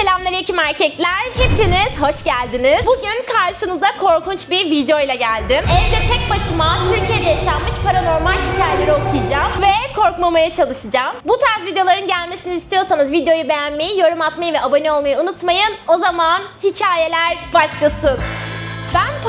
Selamünaleyküm erkekler. Hepiniz hoş geldiniz. Bugün karşınıza korkunç bir video ile geldim. Evde tek başıma Türkiye'de yaşanmış paranormal hikayeleri okuyacağım ve korkmamaya çalışacağım. Bu tarz videoların gelmesini istiyorsanız videoyu beğenmeyi, yorum atmayı ve abone olmayı unutmayın. O zaman hikayeler başlasın.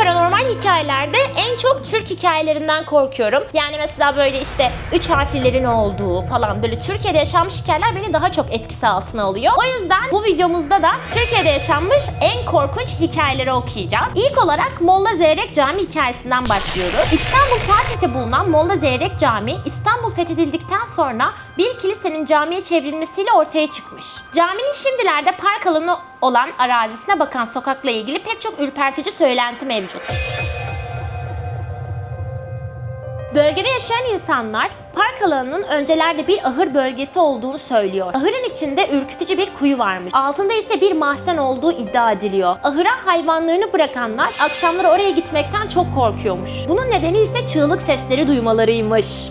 Paranormal hikayelerde en çok Türk hikayelerinden korkuyorum. Yani mesela böyle işte üç harflilerin olduğu falan böyle Türkiye'de yaşanmış hikayeler beni daha çok etkisi altına alıyor. O yüzden bu videomuzda da Türkiye'de yaşanmış en korkunç hikayeleri okuyacağız. İlk olarak Molla Zeyrek Camii hikayesinden başlıyoruz. İstanbul Fatih'te bulunan Molla Zeyrek Camii İstanbul fethedildikten sonra bir kilisenin camiye çevrilmesiyle ortaya çıkmış. Caminin şimdilerde park alanı olan arazisine bakan sokakla ilgili pek çok ürpertici söylenti mevcut. Bölgede yaşayan insanlar park alanının öncelerde bir ahır bölgesi olduğunu söylüyor. Ahırın içinde ürkütücü bir kuyu varmış. Altında ise bir mahzen olduğu iddia ediliyor. Ahıra hayvanlarını bırakanlar akşamları oraya gitmekten çok korkuyormuş. Bunun nedeni ise çığlık sesleri duymalarıymış.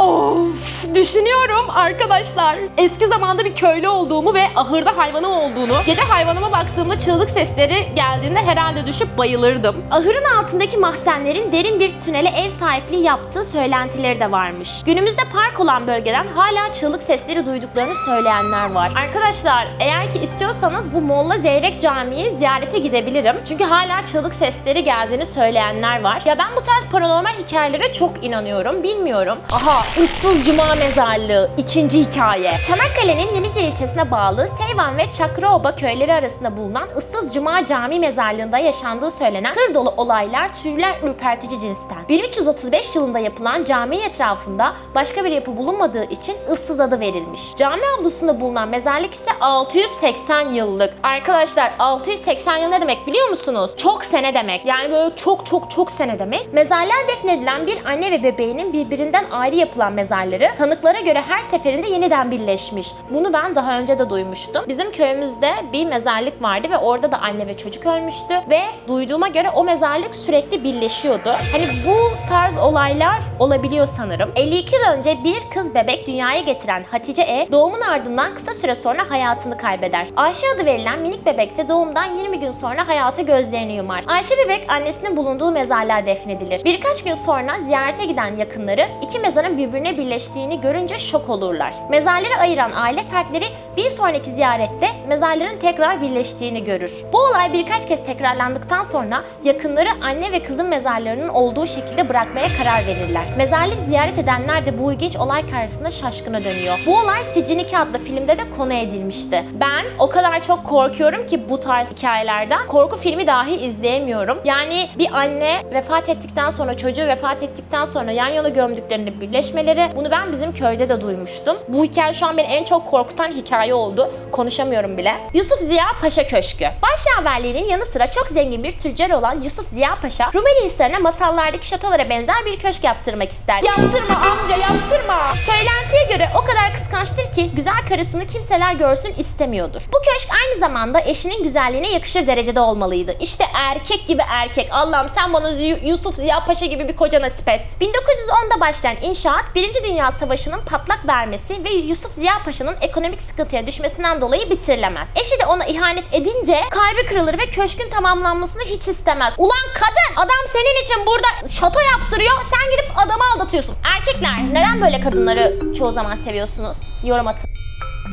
Of düşünüyorum arkadaşlar. Eski zamanda bir köylü olduğumu ve ahırda hayvanım olduğunu, gece hayvanıma baktığımda çığlık sesleri geldiğinde herhalde düşüp bayılırdım. Ahırın altındaki mahzenlerin derin bir tünele ev sahipliği yaptığı söylentileri de varmış. Günümüzde park olan bölgeden hala çığlık sesleri duyduklarını söyleyenler var. Arkadaşlar eğer ki istiyorsanız bu Molla Zeyrek Camii'yi ziyarete gidebilirim. Çünkü hala çığlık sesleri geldiğini söyleyenler var. Ya ben bu tarz paranormal hikayelere çok inanıyorum. Bilmiyorum. Aha Issız Cuma Mezarlığı ikinci hikaye. Çanakkale'nin Yenice ilçesine bağlı Seyvan ve Çakraoba köyleri arasında bulunan Issız Cuma Cami Mezarlığı'nda yaşandığı söylenen sır dolu olaylar türler ürpertici cinsten. 1335 yılında yapılan caminin etrafında başka bir yapı bulunmadığı için ıssız adı verilmiş. Cami avlusunda bulunan mezarlık ise 680 yıllık. Arkadaşlar 680 yıl ne demek biliyor musunuz? Çok sene demek. Yani böyle çok çok çok sene demek. Mezarlığa defnedilen bir anne ve bebeğinin birbirinden ayrı yapılan mezarları tanıklara göre her seferinde yeniden birleşmiş. Bunu ben daha önce de duymuştum. Bizim köyümüzde bir mezarlık vardı ve orada da anne ve çocuk ölmüştü ve duyduğuma göre o mezarlık sürekli birleşiyordu. Hani bu tarz olaylar olabiliyor sanırım. 52 yıl önce bir kız bebek dünyaya getiren Hatice E doğumun ardından kısa süre sonra hayatını kaybeder. Ayşe adı verilen minik bebek de doğumdan 20 gün sonra hayata gözlerini yumar. Ayşe bebek annesinin bulunduğu mezarlığa defnedilir. Birkaç gün sonra ziyarete giden yakınları iki mezarın birbirine birleştiğini görünce şok olurlar. Mezarları ayıran aile fertleri bir sonraki ziyarette mezarların tekrar birleştiğini görür. Bu olay birkaç kez tekrarlandıktan sonra yakınları anne ve kızın mezarlarının olduğu şekilde bırakmaya karar verirler. Mezarlığı ziyaret edenler de bu ilginç olay karşısında şaşkına dönüyor. Bu olay Sicin adlı filmde de konu edilmişti. Ben o kadar çok korkuyorum ki bu tarz hikayelerden korku filmi dahi izleyemiyorum. Yani bir anne vefat ettikten sonra çocuğu vefat ettikten sonra yan yana gömdüklerinde birleşmeleri bunu ben bizim köyde de duymuştum. Bu hikaye şu an beni en çok korkutan hikaye oldu. Konuşamıyorum bile. Yusuf Ziya Paşa Köşkü. Başyaverliğinin yanı sıra çok zengin bir tüccar olan Yusuf Ziya Paşa, Rumeli Hisarı'na masallardaki şatolara benzer bir köşk yaptırmak ister. Yaptırma amca yaptırma. Söylentiye göre o kadar kıskançtır ki güzel karısını kimseler görsün istemiyordur. Bu köşk aynı zamanda eşinin güzelliğine yakışır derecede olmalıydı. İşte erkek gibi erkek. Allah'ım sen bana Yusuf Ziya Paşa gibi bir koca nasip et. 1910'da başlayan inşaat 1. Dünya Savaşı'nın patlak vermesi ve Yusuf Ziya Paşa'nın ekonomik sıkıntıya düşmesinden dolayı bitirilemez. Eşi de ona ihanet edince kalbi kırılır ve köşkün tamamlanmasını hiç istemez. Ulan kadın adam senin için burada şato yaptırıyor sen gidip adamı aldatıyorsun. Erkekler neden böyle kadınları çoğu zaman seviyorsunuz? Yorum atın.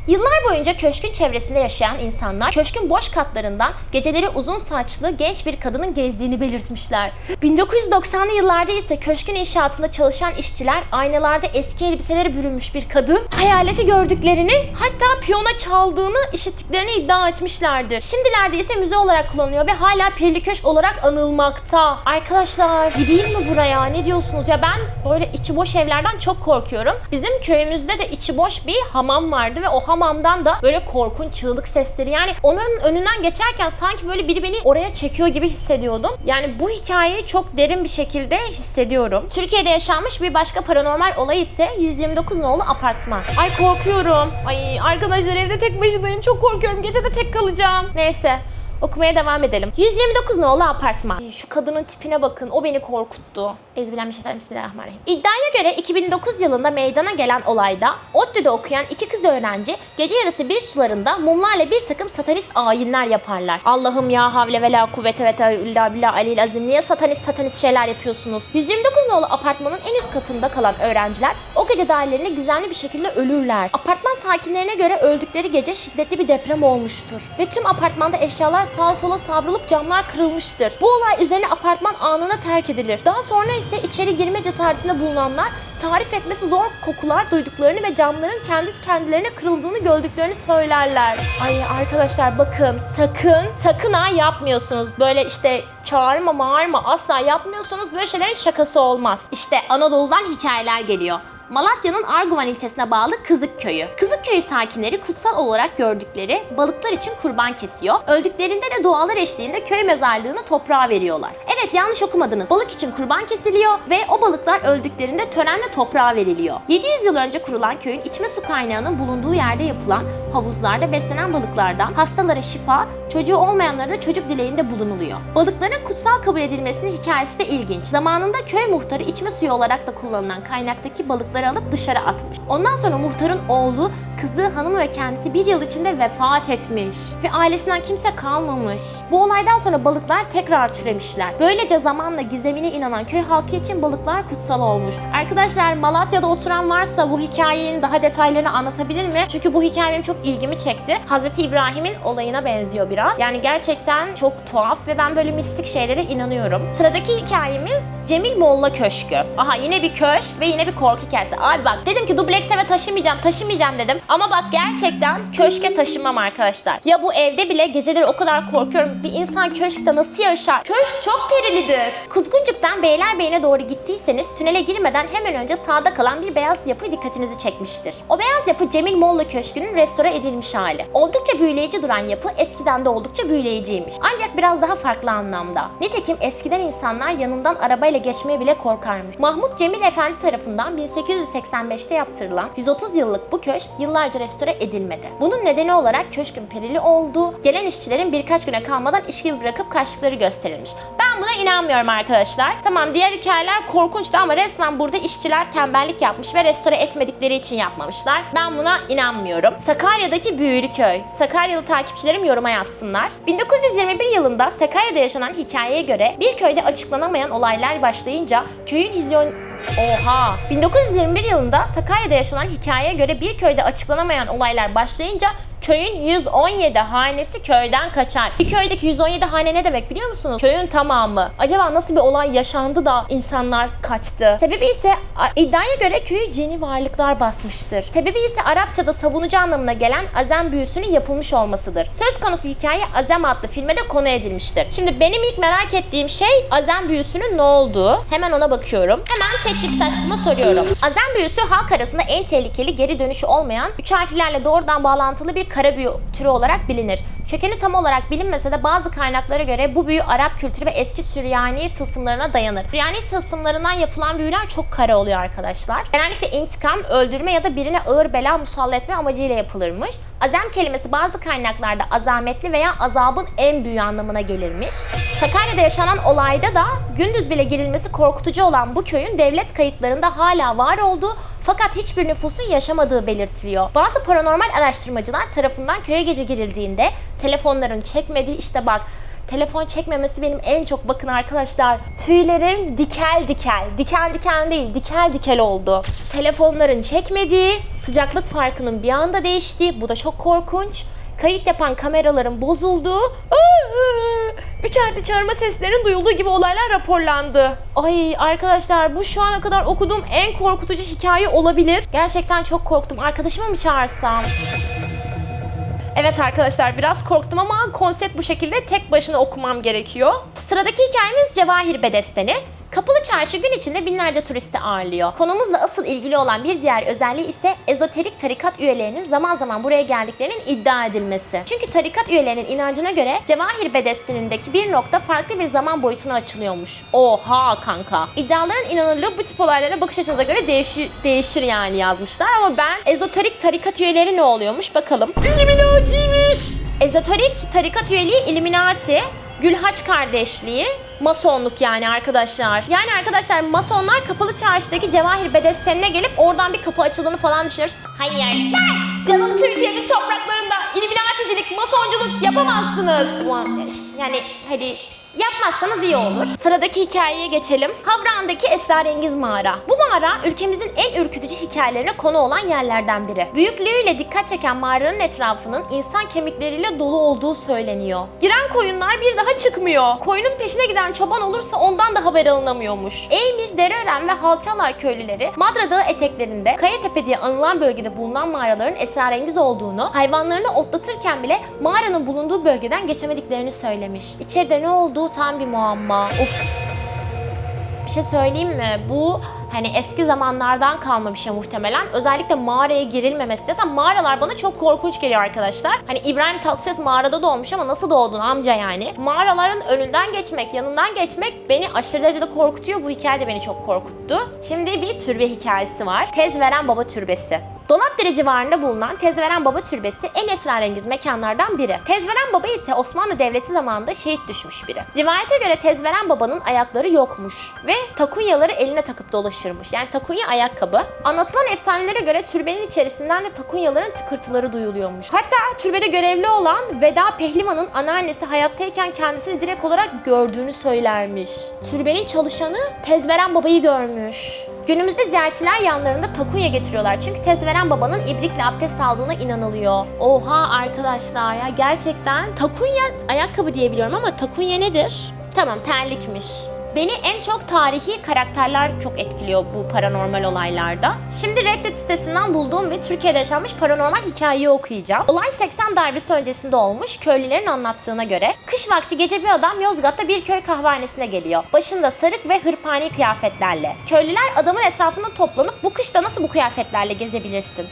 Yıllar boyunca köşkün çevresinde yaşayan insanlar köşkün boş katlarından geceleri uzun saçlı genç bir kadının gezdiğini belirtmişler. 1990'lı yıllarda ise köşkün inşaatında çalışan işçiler aynalarda eski elbiseleri bürünmüş bir kadın hayaleti gördüklerini hatta piyona çaldığını işittiklerini iddia etmişlerdir. Şimdilerde ise müze olarak kullanılıyor ve hala Pirli Köşk olarak anılmakta. Arkadaşlar gideyim mi buraya ne diyorsunuz ya ben böyle içi boş evlerden çok korkuyorum. Bizim köyümüzde de içi boş bir hamam vardı ve o hamamdan da böyle korkunç çığlık sesleri yani onların önünden geçerken sanki böyle biri beni oraya çekiyor gibi hissediyordum. Yani bu hikayeyi çok derin bir şekilde hissediyorum. Türkiye'de yaşanmış bir başka paranormal olay ise 129 nolu apartman. Ay korkuyorum. Ay arkadaşlar evde tek başınayım çok korkuyorum. Gece de tek kalacağım. Neyse. Okumaya devam edelim. 129 nolu apartman. Şu kadının tipine bakın. O beni korkuttu. Ezbillah Bismillahirrahmanirrahim. İddiaya göre 2009 yılında meydana gelen olayda ODTÜ'de okuyan iki kız öğrenci gece yarısı bir sularında mumlarla bir takım satanist ayinler yaparlar. Allah'ım ya havle ve la kuvvete ve te illa billah alil azim. Niye satanist satanist şeyler yapıyorsunuz? 129 nolu apartmanın en üst katında kalan öğrenciler o gece dairelerinde gizemli bir şekilde ölürler. Apartman sakinlerine göre öldükleri gece şiddetli bir deprem olmuştur. Ve tüm apartmanda eşyalar sağa sola savrulup camlar kırılmıştır. Bu olay üzerine apartman anında terk edilir. Daha sonra ise içeri girme cesaretinde bulunanlar tarif etmesi zor kokular duyduklarını ve camların kendi kendilerine kırıldığını gördüklerini söylerler. Ay arkadaşlar bakın sakın sakın ha yapmıyorsunuz. Böyle işte çağırma mağırma asla yapmıyorsunuz. Böyle şeylerin şakası olmaz. İşte Anadolu'dan hikayeler geliyor. Malatya'nın Arguvan ilçesine bağlı Kızık Köyü. Kızık Köyü sakinleri kutsal olarak gördükleri balıklar için kurban kesiyor. Öldüklerinde de dualar eşliğinde köy mezarlığını toprağa veriyorlar. Evet yanlış okumadınız. Balık için kurban kesiliyor ve o balıklar öldüklerinde törenle toprağa veriliyor. 700 yıl önce kurulan köyün içme su kaynağının bulunduğu yerde yapılan havuzlarda beslenen balıklardan hastalara şifa, çocuğu olmayanlara da çocuk dileğinde bulunuluyor. Balıkların kutsal kabul edilmesinin hikayesi de ilginç. Zamanında köy muhtarı içme suyu olarak da kullanılan kaynaktaki balıkları alıp dışarı atmış. Ondan sonra muhtarın oğlu, kızı, hanımı ve kendisi bir yıl içinde vefat etmiş. Ve ailesinden kimse kalmamış. Bu olaydan sonra balıklar tekrar türemişler. Böylece zamanla gizemine inanan köy halkı için balıklar kutsal olmuş. Arkadaşlar Malatya'da oturan varsa bu hikayenin daha detaylarını anlatabilir mi? Çünkü bu hikaye benim çok ilgimi çekti. Hazreti İbrahim'in olayına benziyor biraz. Yani gerçekten çok tuhaf ve ben böyle mistik şeylere inanıyorum. Sıradaki hikayemiz Cemil Molla Köşkü. Aha yine bir köşk ve yine bir korku hikayesi. Abi bak dedim ki dubleks eve taşımayacağım, taşımayacağım dedim. Ama bak gerçekten köşke taşınmam arkadaşlar. Ya bu evde bile geceleri o kadar korkuyorum. Bir insan köşkte nasıl yaşar? Köşk çok perilidir. Kuzguncuk'tan Beylerbeyi'ne doğru gittiyseniz tünele girmeden hemen önce sağda kalan bir beyaz yapı dikkatinizi çekmiştir. O beyaz yapı Cemil Molla Köşkü'nün restore edilmiş hali. Oldukça büyüleyici duran yapı eskiden de oldukça büyüleyiciymiş. Ancak biraz daha farklı anlamda. Nitekim eskiden insanlar yanından arabayla geçmeye bile korkarmış. Mahmut Cemil Efendi tarafından 1885'te yaptırılan 130 yıllık bu köşk yıllarca restore edilmedi. Bunun nedeni olarak köşkün perili olduğu, gelen işçilerin birkaç güne kalmadan iş gibi bırakıp kaçtıkları gösterilmiş. Ben buna inanmıyorum arkadaşlar. Tamam diğer hikayeler korkunçtu ama resmen burada işçiler tembellik yapmış ve restore etmedikleri için yapmamışlar. Ben buna inanmıyorum. Sakarya'daki büyülü köy. Sakaryalı takipçilerim yoruma yazsınlar. 1921 yılında Sakarya'da yaşanan hikayeye göre bir köyde açıklanamayan olaylar başlayınca köyün vizyon Oha! 1921 yılında Sakarya'da yaşanan hikayeye göre bir köyde açıklanamayan olaylar başlayınca köyün 117 hanesi köyden kaçar. Bir köydeki 117 hane ne demek biliyor musunuz? Köyün tamamı. Acaba nasıl bir olay yaşandı da insanlar kaçtı? Sebebi ise iddiaya göre köyü cini varlıklar basmıştır. Sebebi ise Arapçada savunucu anlamına gelen azem büyüsünün yapılmış olmasıdır. Söz konusu hikaye Azem adlı filme de konu edilmiştir. Şimdi benim ilk merak ettiğim şey Azem büyüsünün ne olduğu. Hemen ona bakıyorum. Hemen ChatGPT aşkıma soruyorum. Azem büyüsü halk arasında en tehlikeli geri dönüşü olmayan üç harflerle doğrudan bağlantılı bir kara büyü türü olarak bilinir. Kökeni tam olarak bilinmese de bazı kaynaklara göre bu büyü Arap kültürü ve eski Süryani tılsımlarına dayanır. Süryani tılsımlarından yapılan büyüler çok kara oluyor arkadaşlar. Genellikle intikam, öldürme ya da birine ağır bela musallat etme amacıyla yapılırmış. Azem kelimesi bazı kaynaklarda azametli veya azabın en büyüğü anlamına gelirmiş. Sakarya'da yaşanan olayda da gündüz bile girilmesi korkutucu olan bu köyün devlet kayıtlarında hala var olduğu fakat hiçbir nüfusun yaşamadığı belirtiliyor. Bazı paranormal araştırmacılar tarafından köye gece girildiğinde telefonların çekmediği işte bak telefon çekmemesi benim en çok bakın arkadaşlar tüylerim dikel dikel diken diken değil dikel dikel oldu. Telefonların çekmediği sıcaklık farkının bir anda değiştiği bu da çok korkunç. Kayıt yapan kameraların bozulduğu Üçerli çağırma seslerinin duyulduğu gibi olaylar raporlandı. Ay arkadaşlar bu şu ana kadar okuduğum en korkutucu hikaye olabilir. Gerçekten çok korktum. Arkadaşımı mı çağırsam? Evet arkadaşlar biraz korktum ama konsept bu şekilde tek başına okumam gerekiyor. Sıradaki hikayemiz Cevahir Bedesteni. Kapalı çarşı gün içinde binlerce turisti ağırlıyor. Konumuzla asıl ilgili olan bir diğer özelliği ise ezoterik tarikat üyelerinin zaman zaman buraya geldiklerinin iddia edilmesi. Çünkü tarikat üyelerinin inancına göre Cevahir Bedesteni'ndeki bir nokta farklı bir zaman boyutuna açılıyormuş. Oha kanka. İddiaların inanırlığı bu tip olaylara bakış açınıza göre değişi- değişir yani yazmışlar ama ben ezoterik tarikat üyeleri ne oluyormuş bakalım. Illuminati'ymiş. Ezoterik tarikat üyeliği Illuminati Gülhaç kardeşliği, masonluk yani arkadaşlar. Yani arkadaşlar masonlar kapalı çarşıdaki Cevahir Bedestenine gelip oradan bir kapı açıldığını falan düşünüyor. Hayır. Canım Türkiye'nin topraklarında illuminaticilik, masonculuk yapamazsınız. Yani hadi Yapmazsanız iyi olur. Sıradaki hikayeye geçelim. Havran'daki esrarengiz mağara. Bu mağara ülkemizin en ürkütücü hikayelerine konu olan yerlerden biri. Büyüklüğüyle dikkat çeken mağaranın etrafının insan kemikleriyle dolu olduğu söyleniyor. Giren koyunlar bir daha çıkmıyor. Koyunun peşine giden çoban olursa ondan da haber alınamıyormuş. Eymir, Dereören ve Halçalar köylüleri Madra Dağı eteklerinde Kayatepe diye anılan bölgede bulunan mağaraların esrarengiz olduğunu, hayvanlarını otlatırken bile mağaranın bulunduğu bölgeden geçemediklerini söylemiş. İçeride ne olduğu tam bir muamma. Of. Bir şey söyleyeyim mi? Bu hani eski zamanlardan kalma bir şey muhtemelen. Özellikle mağaraya girilmemesi. Zaten mağaralar bana çok korkunç geliyor arkadaşlar. Hani İbrahim Tatlıses mağarada doğmuş ama nasıl doğdun amca yani? Mağaraların önünden geçmek, yanından geçmek beni aşırı derecede korkutuyor. Bu hikaye de beni çok korkuttu. Şimdi bir türbe hikayesi var. Tez veren baba türbesi. Dolapdere civarında bulunan Tezveren Baba Türbesi en esrarengiz mekanlardan biri. Tezveren Baba ise Osmanlı Devleti zamanında şehit düşmüş biri. Rivayete göre Tezveren Baba'nın ayakları yokmuş ve takunyaları eline takıp dolaşırmış. Yani takunya ayakkabı. Anlatılan efsanelere göre türbenin içerisinden de takunyaların tıkırtıları duyuluyormuş. Hatta türbede görevli olan Veda Pehlivan'ın anneannesi hayattayken kendisini direkt olarak gördüğünü söylermiş. Türbenin çalışanı Tezveren Baba'yı görmüş. Günümüzde ziyaretçiler yanlarında takunya getiriyorlar. Çünkü Tezveren Baba'nın ibrikle abdest aldığına inanılıyor. Oha arkadaşlar ya gerçekten takunya ayakkabı diye biliyorum ama takunya nedir? Tamam terlikmiş. Beni en çok tarihi karakterler çok etkiliyor bu paranormal olaylarda. Şimdi Reddit sitesinden bulduğum ve Türkiye'de yaşanmış paranormal hikayeyi okuyacağım. Olay 80 darbesi öncesinde olmuş köylülerin anlattığına göre. Kış vakti gece bir adam Yozgat'ta bir köy kahvehanesine geliyor. Başında sarık ve hırpani kıyafetlerle. Köylüler adamın etrafında toplanıp bu kışta nasıl bu kıyafetlerle gezebilirsin?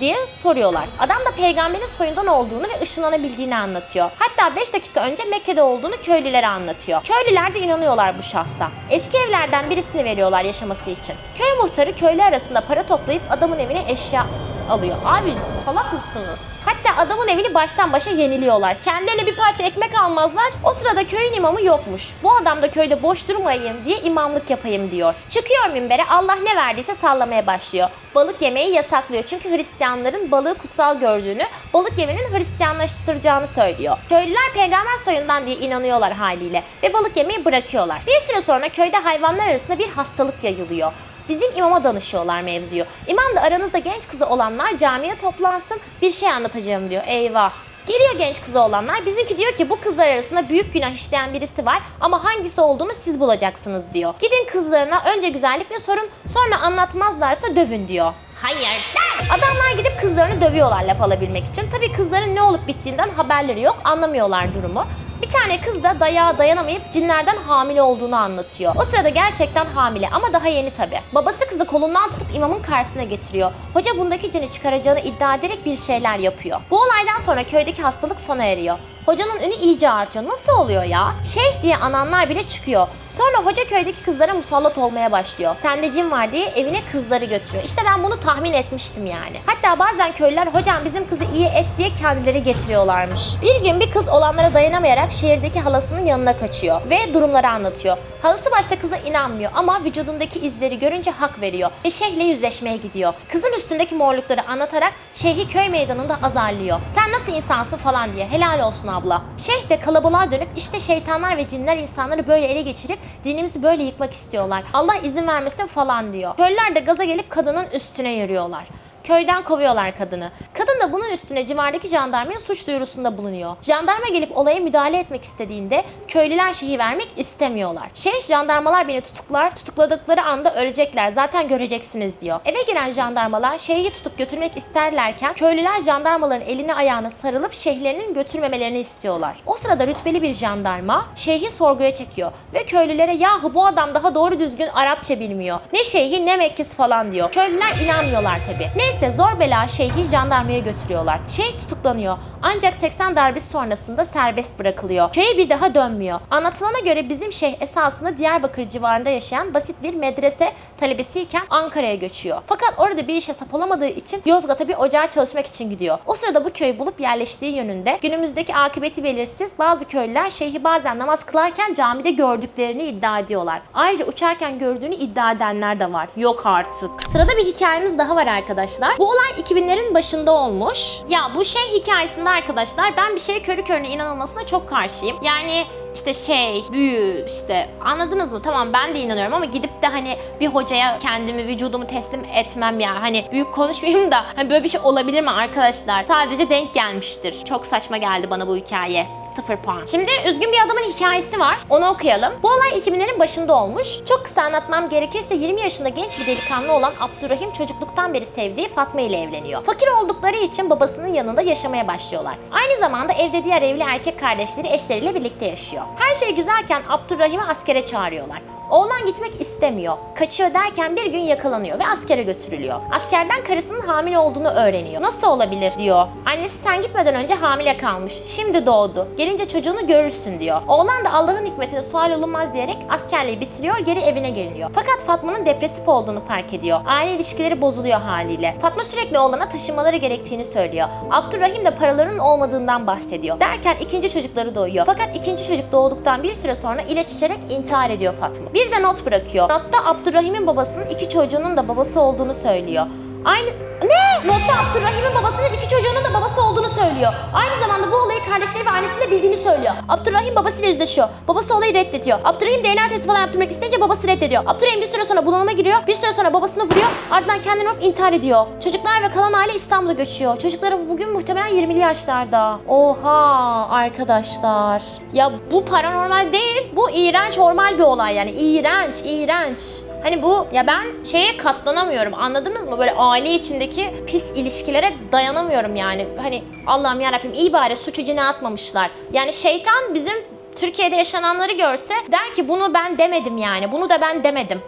Diye soruyorlar. Adam da peygamberin soyundan olduğunu ve ışınlanabildiğini anlatıyor. Hatta 5 dakika önce Mekke'de olduğunu köylülere anlatıyor. Köylüler de inanıyorlar bu şahsa. Eski evlerden birisini veriyorlar yaşaması için. Köy muhtarı köylü arasında para toplayıp adamın evine eşya alıyor. Abi salak mısınız? Hatta adamın evini baştan başa yeniliyorlar. Kendilerine bir parça ekmek almazlar. O sırada köyün imamı yokmuş. Bu adam da köyde boş durmayayım diye imamlık yapayım diyor. Çıkıyor minbere Allah ne verdiyse sallamaya başlıyor. Balık yemeyi yasaklıyor çünkü Hristiyanların balığı kutsal gördüğünü, balık yemenin Hristiyanlaştıracağını söylüyor. Köylüler peygamber soyundan diye inanıyorlar haliyle ve balık yemeyi bırakıyorlar. Bir süre sonra köyde hayvanlar arasında bir hastalık yayılıyor. Bizim imama danışıyorlar mevzuyu. İmam da aranızda genç kızı olanlar camiye toplansın bir şey anlatacağım diyor. Eyvah. Geliyor genç kızı olanlar. Bizimki diyor ki bu kızlar arasında büyük günah işleyen birisi var ama hangisi olduğunu siz bulacaksınız diyor. Gidin kızlarına önce güzellikle sorun sonra anlatmazlarsa dövün diyor. Hayır. Adamlar gidip kızlarını dövüyorlar laf alabilmek için. Tabii kızların ne olup bittiğinden haberleri yok. Anlamıyorlar durumu. Bir tane kız da dayağa dayanamayıp cinlerden hamile olduğunu anlatıyor. O sırada gerçekten hamile ama daha yeni tabi. Babası kızı kolundan tutup imamın karşısına getiriyor. Hoca bundaki cini çıkaracağını iddia ederek bir şeyler yapıyor. Bu olaydan sonra köydeki hastalık sona eriyor. Hocanın ünü iyice artıyor. Nasıl oluyor ya? Şeyh diye ananlar bile çıkıyor. Sonra hoca köydeki kızlara musallat olmaya başlıyor. Sende cin var diye evine kızları götürüyor. İşte ben bunu tahmin etmiştim yani. Hatta bazen köylüler hocam bizim kızı iyi et diye kendileri getiriyorlarmış. Bir gün bir kız olanlara dayanamayarak şehirdeki halasının yanına kaçıyor ve durumları anlatıyor. Halası başta kıza inanmıyor ama vücudundaki izleri görünce hak veriyor ve şeyhle yüzleşmeye gidiyor. Kızın üstündeki morlukları anlatarak şeyhi köy meydanında azarlıyor. Sen nasıl insansın falan diye helal olsun abla. Şeyh de kalabalığa dönüp işte şeytanlar ve cinler insanları böyle ele geçirip dinimizi böyle yıkmak istiyorlar. Allah izin vermesin falan diyor. Köylüler de gaza gelip kadının üstüne yürüyorlar. Köyden kovuyorlar kadını. Kadın da bunun üstüne civardaki jandarmaya suç duyurusunda bulunuyor. Jandarma gelip olaya müdahale etmek istediğinde köylüler şeyi vermek istemiyorlar. Şeyh jandarmalar beni tutuklar, tutukladıkları anda ölecekler zaten göreceksiniz diyor. Eve giren jandarmalar şeyhi tutup götürmek isterlerken köylüler jandarmaların eline ayağına sarılıp şeyhlerinin götürmemelerini istiyorlar. O sırada rütbeli bir jandarma şeyhi sorguya çekiyor ve köylülere yahu bu adam daha doğru düzgün Arapça bilmiyor. Ne şeyhi ne Mekkesi falan diyor. Köylüler inanmıyorlar tabi. Ne Neyse zor bela şeyhi jandarmaya götürüyorlar. Şeyh tutuklanıyor. Ancak 80 darbesi sonrasında serbest bırakılıyor. Köye bir daha dönmüyor. Anlatılana göre bizim şeyh esasında Diyarbakır civarında yaşayan basit bir medrese talebesiyken Ankara'ya göçüyor. Fakat orada bir işe sap olamadığı için Yozgat'a bir ocağa çalışmak için gidiyor. O sırada bu köyü bulup yerleştiği yönünde günümüzdeki akıbeti belirsiz bazı köylüler şeyhi bazen namaz kılarken camide gördüklerini iddia ediyorlar. Ayrıca uçarken gördüğünü iddia edenler de var. Yok artık. Sırada bir hikayemiz daha var arkadaşlar. Bu olay 2000'lerin başında olmuş. Ya bu şey hikayesinde arkadaşlar ben bir şeye körü körüne inanılmasına çok karşıyım. Yani işte şey, büyü işte anladınız mı? Tamam ben de inanıyorum ama gidip de hani bir hocaya kendimi, vücudumu teslim etmem ya. Hani büyük konuşmayayım da hani böyle bir şey olabilir mi arkadaşlar? Sadece denk gelmiştir. Çok saçma geldi bana bu hikaye. Sıfır puan. Şimdi üzgün bir adamın hikayesi var. Onu okuyalım. Bu olay 2000'lerin başında olmuş. Çok kısa anlatmam gerekirse 20 yaşında genç bir delikanlı olan Abdurrahim çocukluktan beri sevdiği Fatma ile evleniyor. Fakir oldukları için babasının yanında yaşamaya başlıyorlar. Aynı zamanda evde diğer evli erkek kardeşleri eşleriyle birlikte yaşıyor. Her şey güzelken Abdurrahim'i askere çağırıyorlar. Oğlan gitmek istemiyor. Kaçıyor derken bir gün yakalanıyor ve askere götürülüyor. Askerden karısının hamile olduğunu öğreniyor. Nasıl olabilir diyor. Annesi sen gitmeden önce hamile kalmış. Şimdi doğdu. Gelince çocuğunu görürsün diyor. Oğlan da Allah'ın hikmetine sual olunmaz diyerek askerliği bitiriyor geri evine geliyor. Fakat Fatma'nın depresif olduğunu fark ediyor. Aile ilişkileri bozuluyor haliyle. Fatma sürekli oğlana taşınmaları gerektiğini söylüyor. Abdurrahim de paralarının olmadığından bahsediyor. Derken ikinci çocukları doğuyor. Fakat ikinci çocuk doğduktan bir süre sonra ilaç içerek intihar ediyor Fatma. Bir de not bırakıyor. Notta Abdurrahim'in babasının iki çocuğunun da babası olduğunu söylüyor. Aynı ne? Notta Abdurrahim'in babasının iki çocuğunun da babası olduğunu söylüyor. Aynı zamanda bu olayı kardeşleri ve annesi de bildiğini söylüyor. Abdurrahim babasıyla yüzleşiyor. Babası olayı reddediyor. Abdurrahim DNA testi falan yaptırmak isteyince babası reddediyor. Abdurrahim bir süre sonra bunalıma giriyor. Bir süre sonra babasını vuruyor. Ardından kendini vurup intihar ediyor. Çocuklar ve kalan aile İstanbul'a göçüyor. Çocukları bugün muhtemelen 20'li yaşlarda. Oha arkadaşlar. Ya bu paranormal değil. Bu iğrenç normal bir olay yani. İğrenç, iğrenç. Hani bu ya ben şeye katlanamıyorum anladınız mı? Böyle aile içindeki pis ilişkilere dayanamıyorum yani. Hani Allah'ım yarabbim iyi bari suçu cine atmamışlar. Yani şeytan bizim Türkiye'de yaşananları görse der ki bunu ben demedim yani. Bunu da ben demedim.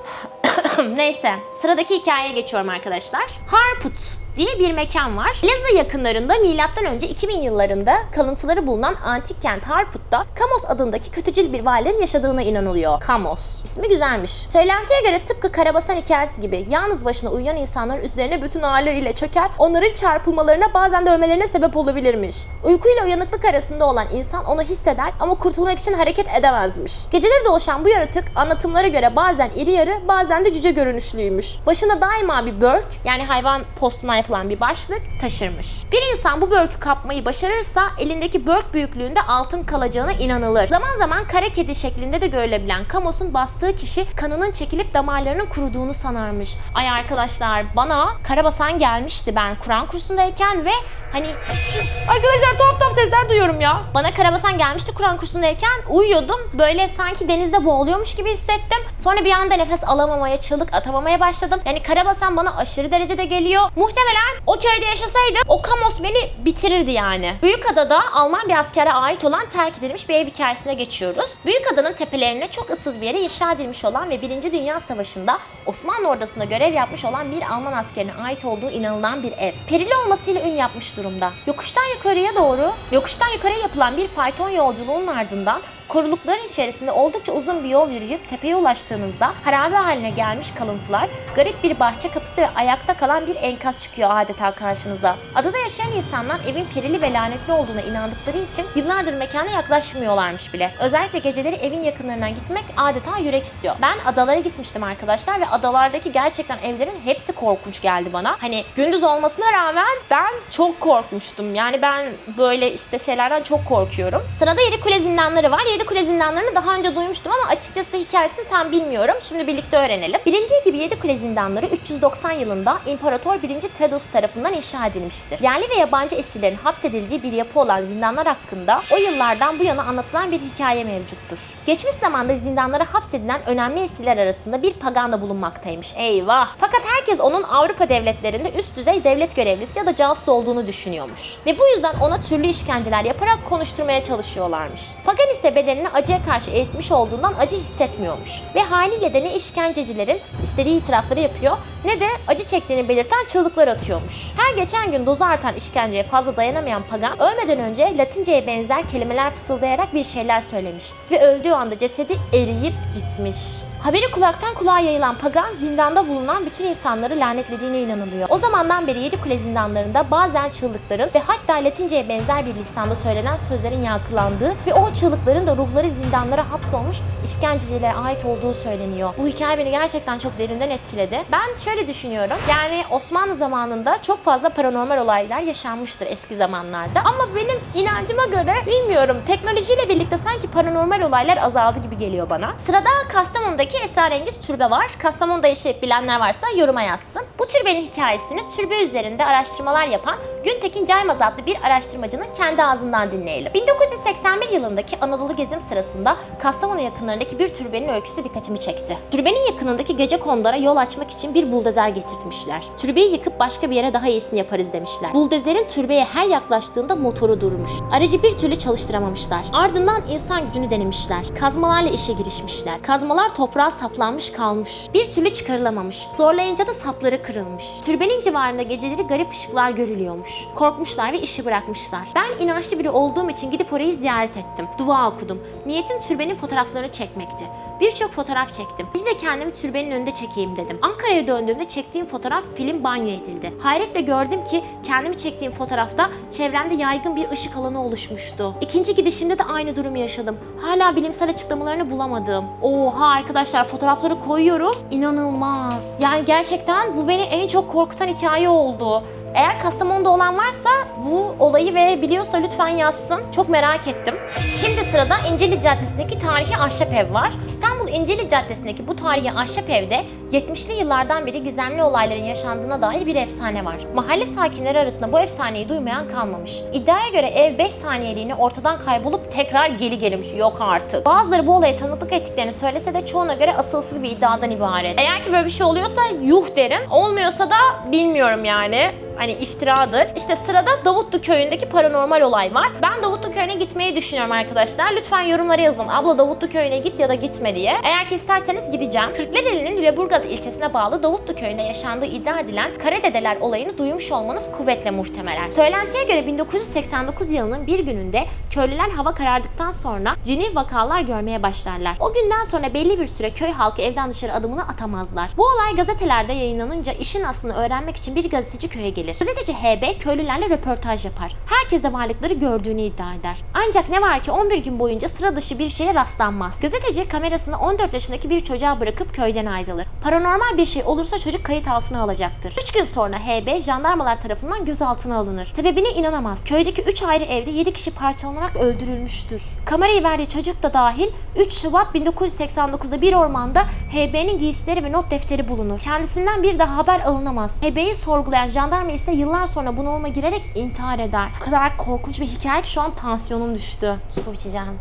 Neyse sıradaki hikayeye geçiyorum arkadaşlar. Harput diye bir mekan var. Lezze yakınlarında M.Ö. 2000 yıllarında kalıntıları bulunan antik kent Harput'ta Kamos adındaki kötücül bir valinin yaşadığına inanılıyor. Kamos. İsmi güzelmiş. Söylentiye göre tıpkı Karabasan hikayesi gibi yalnız başına uyuyan insanların üzerine bütün haliyle çöker, onların çarpılmalarına bazen de ölmelerine sebep olabilirmiş. Uykuyla uyanıklık arasında olan insan onu hisseder ama kurtulmak için hareket edemezmiş. Geceleri dolaşan bu yaratık anlatımlara göre bazen iri yarı bazen de cüce görünüşlüymüş. Başında daima bir börk yani hayvan postundan yapılan bir başlık taşırmış. Bir insan bu börkü kapmayı başarırsa elindeki börk büyüklüğünde altın kalacağına inanılır. Zaman zaman kara kedi şeklinde de görülebilen Kamos'un bastığı kişi kanının çekilip damarlarının kuruduğunu sanarmış. Ay arkadaşlar bana karabasan gelmişti ben Kur'an kursundayken ve hani arkadaşlar tuhaf tuhaf sesler duyuyorum ya. Bana karabasan gelmişti Kur'an kursundayken uyuyordum. Böyle sanki denizde boğuluyormuş gibi hissettim. Sonra bir anda nefes alamamaya, çığlık atamamaya başladım. Yani karabasan bana aşırı derecede geliyor. Muhtemelen o köyde yaşasaydım o Kamos beni bitirirdi yani. Büyükada'da Alman bir askere ait olan terk edilmiş bir ev hikayesine geçiyoruz. Büyükada'nın tepelerine çok ıssız bir yere inşa edilmiş olan ve 1. Dünya Savaşı'nda Osmanlı ordusunda görev yapmış olan bir Alman askerine ait olduğu inanılan bir ev. Perili olmasıyla ün yapmış durumda. Yokuştan yukarıya doğru, yokuştan yukarıya yapılan bir fayton yolculuğunun ardından korulukların içerisinde oldukça uzun bir yol yürüyüp tepeye ulaştığınızda harabe haline gelmiş kalıntılar, garip bir bahçe kapısı ve ayakta kalan bir enkaz çıkıyor adeta karşınıza. Adada yaşayan insanlar evin perili ve lanetli olduğuna inandıkları için yıllardır mekana yaklaşmıyorlarmış bile. Özellikle geceleri evin yakınlarından gitmek adeta yürek istiyor. Ben adalara gitmiştim arkadaşlar ve adalardaki gerçekten evlerin hepsi korkunç geldi bana. Hani gündüz olmasına rağmen ben çok korkmuştum. Yani ben böyle işte şeylerden çok korkuyorum. Sırada Yedi Kule zindanları var. Yedi Kule zindanlarını daha önce duymuştum ama açıkçası hikayesini tam bilmiyorum. Şimdi birlikte öğrenelim. Bilindiği gibi Yedi Kule zindanları 390 yılında İmparator 1. Theodos tarafından inşa edilmiştir. Yerli ve yabancı esirlerin hapsedildiği bir yapı olan zindanlar hakkında o yıllardan bu yana anlatılan bir hikaye mevcuttur. Geçmiş zamanda zindanlara hapsedilen önemli esirler arasında bir pagan da bulunmaktaymış. Eyvah! Fakat herkes onun Avrupa devletlerinde üst düzey devlet görevlisi ya da casus olduğunu düşünüyormuş. Ve bu yüzden ona türlü işkenceler yaparak konuşturmaya çalışıyorlarmış. Pagan ise bedelini bedenini acıya karşı eğitmiş olduğundan acı hissetmiyormuş. Ve haliyle de ne işkencecilerin istediği itirafları yapıyor ne de acı çektiğini belirten çığlıklar atıyormuş. Her geçen gün dozu artan işkenceye fazla dayanamayan Pagan ölmeden önce Latinceye benzer kelimeler fısıldayarak bir şeyler söylemiş ve öldüğü anda cesedi eriyip gitmiş. Haberi kulaktan kulağa yayılan Pagan zindanda bulunan bütün insanları lanetlediğine inanılıyor. O zamandan beri Yedi Kule zindanlarında bazen çığlıkların ve hatta Latinceye benzer bir lisanda söylenen sözlerin yankılandığı ve o çığlıkların da ruhları zindanlara hapsolmuş işkencecilere ait olduğu söyleniyor. Bu hikaye beni gerçekten çok derinden etkiledi. Ben şöyle düşünüyorum. Yani Osmanlı zamanında çok fazla paranormal olaylar yaşanmıştır eski zamanlarda. Ama benim inancıma göre bilmiyorum teknolojiyle birlikte sanki paranormal olaylar azaldı gibi geliyor bana. Sırada Kastamonu'daki esrarengiz türbe var. Kastamonu'da yaşayıp bilenler varsa yoruma yazsın. Bu türbenin hikayesini türbe üzerinde araştırmalar yapan Güntekin Caymaz adlı bir araştırmacının kendi ağzından dinleyelim. 1981 yılındaki Anadolu gezim sırasında Kastamonu yakınlarındaki bir türbenin öyküsü dikkatimi çekti. Türbenin yakınındaki gece kondulara yol açmak için bir buldozer getirtmişler. Türbeyi yıkıp başka bir yere daha iyisini yaparız demişler. Buldozerin türbeye her yaklaştığında motoru durmuş. Aracı bir türlü çalıştıramamışlar. Ardından insan gücünü denemişler. Kazmalarla işe girişmişler. Kazmalar toprağa saplanmış kalmış. Bir türlü çıkarılamamış. Zorlayınca da sapları kırılmış. Türbenin civarında geceleri garip ışıklar görülüyormuş. Korkmuşlar ve işi bırakmışlar. Ben inançlı biri olduğum için gidip orayı ziyaret ettim. Dua okudum. Niyetim türbenin fotoğraflarını çekmekti. Birçok fotoğraf çektim. Bir de kendimi türbenin önünde çekeyim dedim. Ankara'ya döndüğümde çektiğim fotoğraf film banyo edildi. Hayretle gördüm ki kendimi çektiğim fotoğrafta çevremde yaygın bir ışık alanı oluşmuştu. İkinci gidişimde de aynı durumu yaşadım. Hala bilimsel açıklamalarını bulamadım. Oha arkadaşlar fotoğrafları koyuyorum. İnanılmaz. Yani gerçekten bu beni en çok korkutan hikaye oldu. Eğer Kastamonu'da olan varsa bu olayı ve biliyorsa lütfen yazsın. Çok merak ettim. Şimdi sırada İnceli Caddesi'ndeki tarihi ahşap ev var. İstanbul İnceli Caddesi'ndeki bu tarihi ahşap evde 70'li yıllardan beri gizemli olayların yaşandığına dair bir efsane var. Mahalle sakinleri arasında bu efsaneyi duymayan kalmamış. İddiaya göre ev 5 saniyeliğine ortadan kaybolup tekrar geri gelmiş. Yok artık. Bazıları bu olaya tanıklık ettiklerini söylese de çoğuna göre asılsız bir iddiadan ibaret. Eğer ki böyle bir şey oluyorsa yuh derim. Olmuyorsa da bilmiyorum yani hani iftiradır. İşte sırada Davutlu köyündeki paranormal olay var. Ben Davutlu köyüne gitmeyi düşünüyorum arkadaşlar. Lütfen yorumlara yazın. Abla Davutlu köyüne git ya da gitme diye. Eğer ki isterseniz gideceğim. Kırklareli'nin Lüleburgaz ilçesine bağlı Davutlu köyünde yaşandığı iddia edilen Karadedeler olayını duymuş olmanız kuvvetle muhtemelen. Söylentiye göre 1989 yılının bir gününde köylüler hava karardıktan sonra cini vakalar görmeye başlarlar. O günden sonra belli bir süre köy halkı evden dışarı adımını atamazlar. Bu olay gazetelerde yayınlanınca işin aslını öğrenmek için bir gazeteci köye gelir. Gazeteci HB köylülerle röportaj yapar. Herkes de varlıkları gördüğünü iddia eder. Ancak ne var ki 11 gün boyunca sıra dışı bir şeye rastlanmaz. Gazeteci kamerasını 14 yaşındaki bir çocuğa bırakıp köyden ayrılır. Paranormal bir şey olursa çocuk kayıt altına alacaktır. 3 gün sonra HB jandarmalar tarafından gözaltına alınır. Sebebine inanamaz. Köydeki 3 ayrı evde 7 kişi parçalanarak öldürülmüştür. Kamerayı verdiği çocuk da dahil 3 Şubat 1989'da bir ormanda HB'nin giysileri ve not defteri bulunur. Kendisinden bir daha haber alınamaz. HB'yi sorgulayan jandarma ise yıllar sonra bunalıma girerek intihar eder. O kadar korkunç bir hikaye ki şu an tansiyonum düştü. Su içeceğim.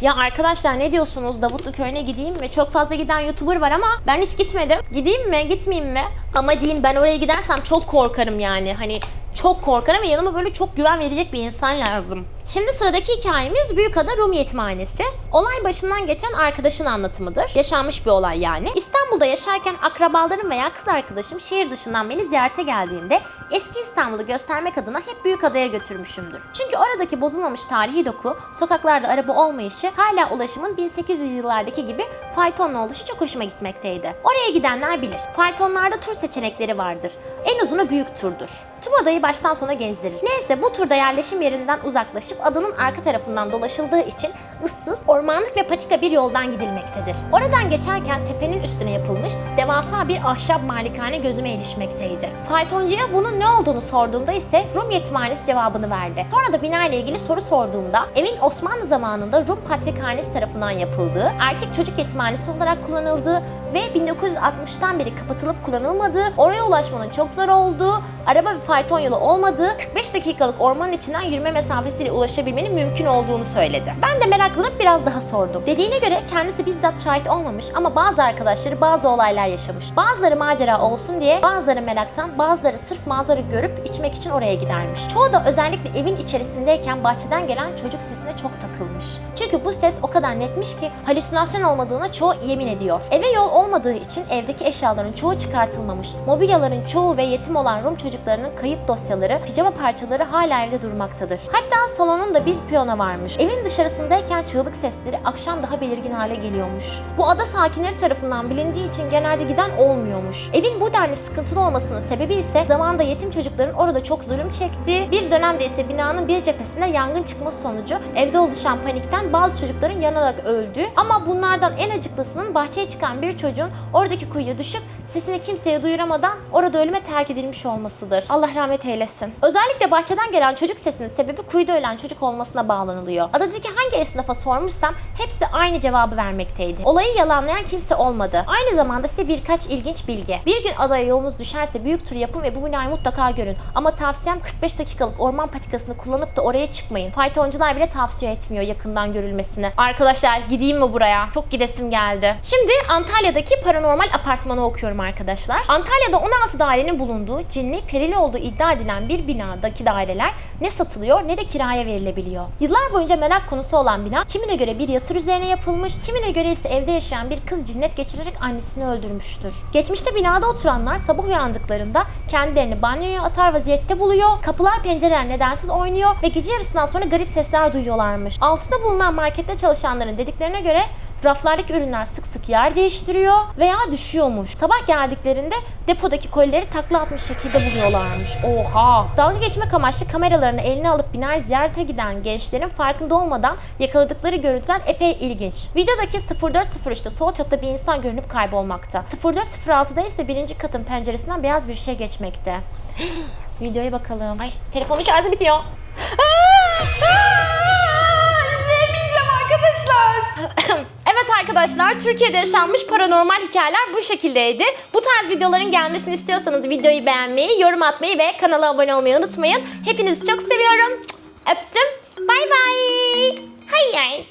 Ya arkadaşlar ne diyorsunuz? Davutlu köyüne gideyim mi? Çok fazla giden YouTuber var ama ben hiç gitmedim. Gideyim mi? Gitmeyeyim mi? Ama diyeyim ben oraya gidersem çok korkarım yani. Hani çok korkarım ve yanıma böyle çok güven verecek bir insan lazım. Şimdi sıradaki hikayemiz Büyükada Rum Yetimhanesi. Olay başından geçen arkadaşın anlatımıdır. Yaşanmış bir olay yani. İstanbul'da yaşarken akrabalarım veya kız arkadaşım şehir dışından beni ziyarete geldiğinde eski İstanbul'u göstermek adına hep Büyükada'ya götürmüşümdür. Çünkü oradaki bozulmamış tarihi doku, sokaklarda araba olmayışı, hala ulaşımın 1800 yıllardaki gibi faytonla oluşu çok hoşuma gitmekteydi. Oraya gidenler bilir. Faytonlarda tur seçenekleri vardır. En uzunu büyük turdur. Tüm adayı baştan sona gezdirir. Neyse bu turda yerleşim yerinden uzaklaşıp adanın arka tarafından dolaşıldığı için ıssız, ormanlık ve patika bir yoldan gidilmektedir. Oradan geçerken tepenin üstüne yapılmış devasa bir ahşap malikane gözüme ilişmekteydi. Faytoncuya bunun ne olduğunu sorduğumda ise Rum yetimhanesi cevabını verdi. Sonra da bina ile ilgili soru sorduğumda evin Osmanlı zamanında Rum Patrikhanesi tarafından yapıldığı, erkek çocuk yetimhanesi olarak kullanıldığı ve 1960'tan beri kapatılıp kullanılmadığı, oraya ulaşmanın çok zor olduğu, araba ve fayton yolu olmadığı, 5 dakikalık ormanın içinden yürüme mesafesiyle ulaşabilmenin mümkün olduğunu söyledi. Ben de merak meraklanıp biraz daha sordum. Dediğine göre kendisi bizzat şahit olmamış ama bazı arkadaşları bazı olaylar yaşamış. Bazıları macera olsun diye, bazıları meraktan, bazıları sırf manzara görüp içmek için oraya gidermiş. Çoğu da özellikle evin içerisindeyken bahçeden gelen çocuk sesine çok takılmış. Çünkü bu ses o kadar netmiş ki halüsinasyon olmadığına çoğu yemin ediyor. Eve yol olmadığı için evdeki eşyaların çoğu çıkartılmamış. Mobilyaların çoğu ve yetim olan Rum çocuklarının kayıt dosyaları, pijama parçaları hala evde durmaktadır. Hatta salonun da bir piyano varmış. Evin dışarısındayken çığlık sesleri akşam daha belirgin hale geliyormuş. Bu ada sakinleri tarafından bilindiği için genelde giden olmuyormuş. Evin bu denli sıkıntılı olmasının sebebi ise zamanında yetim çocukların orada çok zulüm çektiği, bir dönemde ise binanın bir cephesinde yangın çıkması sonucu evde oluşan panikten bazı çocukların yanarak öldüğü ama bunlardan en acıklısının bahçeye çıkan bir çocuğun oradaki kuyuya düşüp sesini kimseye duyuramadan orada ölüme terk edilmiş olmasıdır. Allah rahmet eylesin. Özellikle bahçeden gelen çocuk sesinin sebebi kuyuda ölen çocuk olmasına bağlanılıyor. Adadaki hangi esnafa sormuşsam hepsi aynı cevabı vermekteydi. Olayı yalanlayan kimse olmadı. Aynı zamanda size birkaç ilginç bilgi. Bir gün adaya yolunuz düşerse büyük tur yapın ve bu binayı mutlaka görün. Ama tavsiyem 45 dakikalık orman patikasını kullanıp da oraya çıkmayın. Faytoncular bile tavsiye etmiyor yakından görülmesini. Arkadaşlar gideyim mi buraya? Çok gidesim geldi. Şimdi Antalya'daki paranormal apartmanı okuyorum arkadaşlar. Antalya'da 16 dairenin bulunduğu cinli, perili olduğu iddia edilen bir binadaki daireler ne satılıyor ne de kiraya verilebiliyor. Yıllar boyunca merak konusu olan bina kimine göre bir yatır üzerine yapılmış, kimine göre ise evde yaşayan bir kız cinnet geçirerek annesini öldürmüştür. Geçmişte binada oturanlar sabah uyandıklarında kendilerini banyoya atar vaziyette buluyor, kapılar pencereler nedensiz oynuyor ve gece yarısından sonra garip sesler duyuyorlarmış. Altıda bulunan markette çalışanların dediklerine göre Raflardaki ürünler sık sık yer değiştiriyor veya düşüyormuş. Sabah geldiklerinde depodaki kolileri takla atmış şekilde buluyorlarmış. Oha! Dalga geçmek amaçlı kameralarını eline alıp binayı ziyarete giden gençlerin farkında olmadan yakaladıkları görüntüler epey ilginç. Videodaki 0403'te sol çatıda bir insan görünüp kaybolmakta. 0406'da ise birinci katın penceresinden beyaz bir şey geçmekte. Videoya bakalım. Ay telefonun şarjı bitiyor. İzleyemeyeceğim arkadaşlar. evet arkadaşlar Türkiye'de yaşanmış paranormal hikayeler bu şekildeydi. Bu tarz videoların gelmesini istiyorsanız videoyu beğenmeyi, yorum atmayı ve kanala abone olmayı unutmayın. Hepinizi çok seviyorum. Öptüm. Bay bay. Hayır.